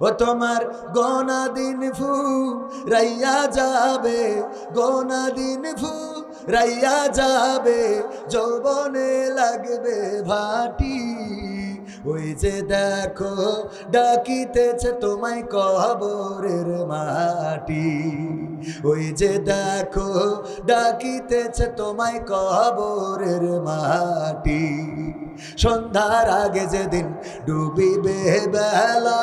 ও তোমার গোনা দিন ফু, রাইয়া যাবে। গোনা দিন ফু, রাইয়া যাবে। যৌবনে লাগবে ভাটি। ওই যে দেখো, ডাকিতেছে তোমায় কবরের মাটি। ওই যে দেখো, ডাকিতেছে তোমায় কবরের মাটি। সন্ধ্যার আগে যেদিন ডুবিবে বেলা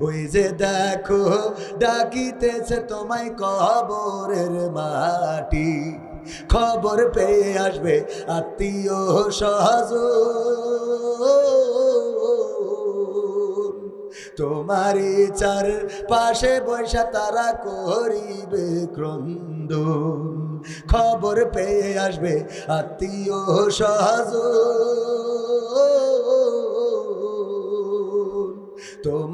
ওই যে দেখো, ডাকিতেছে তোমায় কবরের মাটি। খবর পেয়ে আসবে আত্মীয় সহজ তোমারই চার পাশে বৈশা তারা করিবে ক্রন্দন। খবর পেয়ে আসবে আত্মীয় সহজ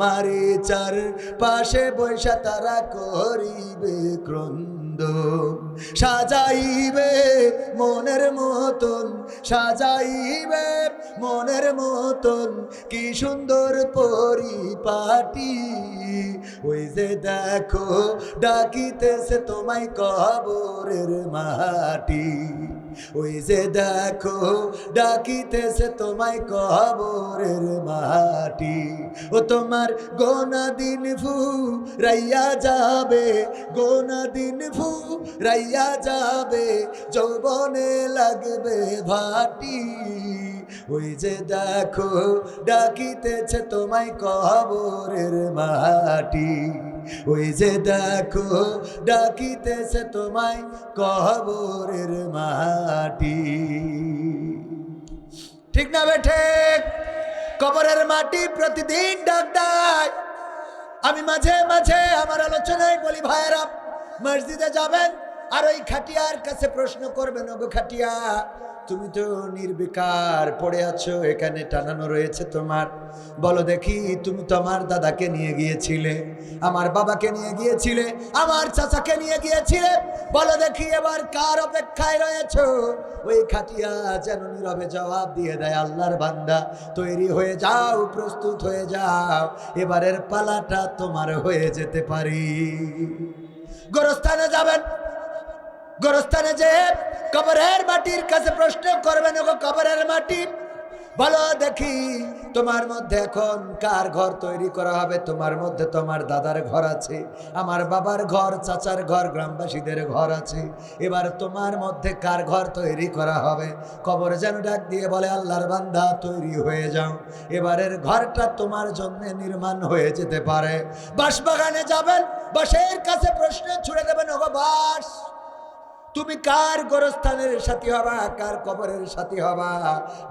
তোমারই চার পাশে বৈশা তারা করিবে ক্রন্দ। সাজাইবে মনের মতন সাজাইবে মনের মতন, কি সুন্দর পরিপাটি। ওই যে দেখো, ডাকিতেছে তোমায় কবরের মাটি। ওই যে দেখো, ডাকিতেছে তোমায় কবরের মাটি। ও তোমার গোনা দিন ফু, রাইয়া যাবে গোনা দিন ফু, রাইয়া যাবে, যৌবনে লাগবে ভাটি। ওই যে দেখো, ডাকিতেছে তোমায় কবরের মাটি। ওই যে দেখো, ডাকিতেছে তোমায় কবরের মাটি। ঠিক না বেঠে কবরের মাটি প্রতিদিন ডাক দেয়। আমি মাঝে মাঝে আমার আলোচনায় বলি, ভাইয়েরা, মসজিদে যাবেন আর ওই খাটিয়ার কাছে প্রশ্ন করবেন, ওগো খাটিয়া তুমি তো নির্বিকার পড়ে আছো, এখানে টানানো রয়েছে তোমার। বলো দেখি, তুমি তো আমার দাদাকে নিয়ে গিয়েছিলে, আমার বাবাকে নিয়ে গিয়েছিলে, আমার চাচাকে নিয়ে গিয়েছিলে। বলো দেখি এবার কার অপেক্ষায় রয়েছো? ওই খাটিয়া যেন নীরবে জবাব দিয়ে দেয়, আল্লাহর বান্দা, তৈরি হয়ে যাও, প্রস্তুত হয়ে যাও, এবারের পালাটা তোমার হয়ে যেতে পারি। গোরস্থানে যাবেন, গোরস্থানে যে কবরের মাটির কাছে প্রশ্ন করবেন ওগো কবরের মাটি। বলো দেখি, তোমার মধ্যে এখন কার ঘর তৈরি করা হবে? তোমার মধ্যে তোমার দাদার ঘর আছে, আমার বাবার ঘর, চাচার ঘর, গ্রামবাসীদের ঘর আছে। এবার তোমার মধ্যে কার ঘর তৈরি করা হবে? কবর যেন ডাক দিয়ে বলে, আল্লাহর বান্দা, তৈরি হয়ে যাও। এবারের ঘরটা তোমার জন্য নির্মাণ হয়ে যেতে পারে। বাঁশবাগানে যাবেন? বাসের কাছে প্রশ্ন ছুড়ে দেবেন। ওগো বাস তুমি কার গোরস্থানের সাথী হবা, কার কবরের সাথী হবা?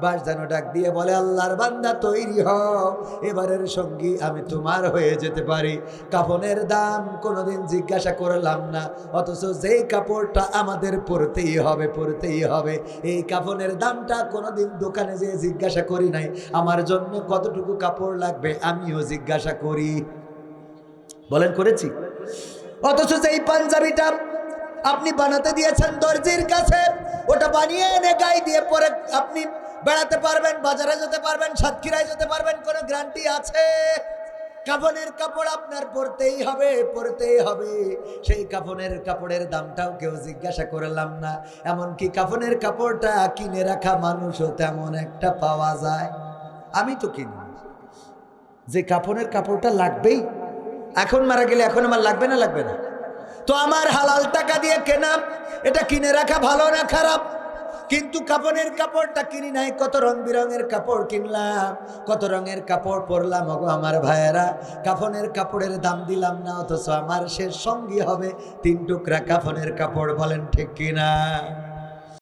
বাস যেন ডাক দিয়ে বলে, আল্লাহর বান্দা, তৈরি হও। এবারের সঙ্গী আমি তোমার হয়ে যেতে পারি। কাপনের দাম কোনোদিন জিজ্ঞাসা করলাম না, অথচ যেই কাপড়টা আমাদের পরতেই হবে পরতেই হবে। এই কাপনের দামটা কোনোদিন দোকানে যেয়ে জিজ্ঞাসা করি নাই। আমার জন্য কতটুকু কাপড় লাগবে আমিও জিজ্ঞাসা করি। বলেন, করেছি। অথচ যেই পাঞ্জাবিটা আপনি বানাতে দিয়েছেন দর্জির কাছে, ওটা বানিয়ে এনে গায়ে দিয়ে পরে আপনি বেড়াতে পারবেন, বাজারে যেতে পারবেন, সাতক্ষীরায় যেতে পারবেন, কোনো গ্যারান্টি আছে? কাফনের কাপড় আপনার পরতেই হবে পরতেই হবে। সেই কাফনের কাপড়ের দামটাও কেউ জিজ্ঞাসা করলাম না। এমনকি কাফনের কাপড়টা কিনে রাখা মানুষও তেমন একটা পাওয়া যায়। আমি তো কিনি। যে কাফনের কাপড়টা লাগবেই, এখন মারা গেলে এখন আমার লাগবে না লাগবে না? তো আমার হালাল টাকা দিয়ে কেনা, এটা কিনে রাখা ভালো না খারাপ? কিন্তু কাপনের কাপড়টা কিনি নাই, কত রং বিরঙের কাপড় কিনলাম, কত রঙের কাপড় পরলাম, ওগো আমার ভাইয়েরা কাফনের কাপড়ের দাম দিলাম না, অথচ আমার শেষ সঙ্গী হবে, তিন টুকরা কাফনের কাপড়, বলেন ঠিক কিনা?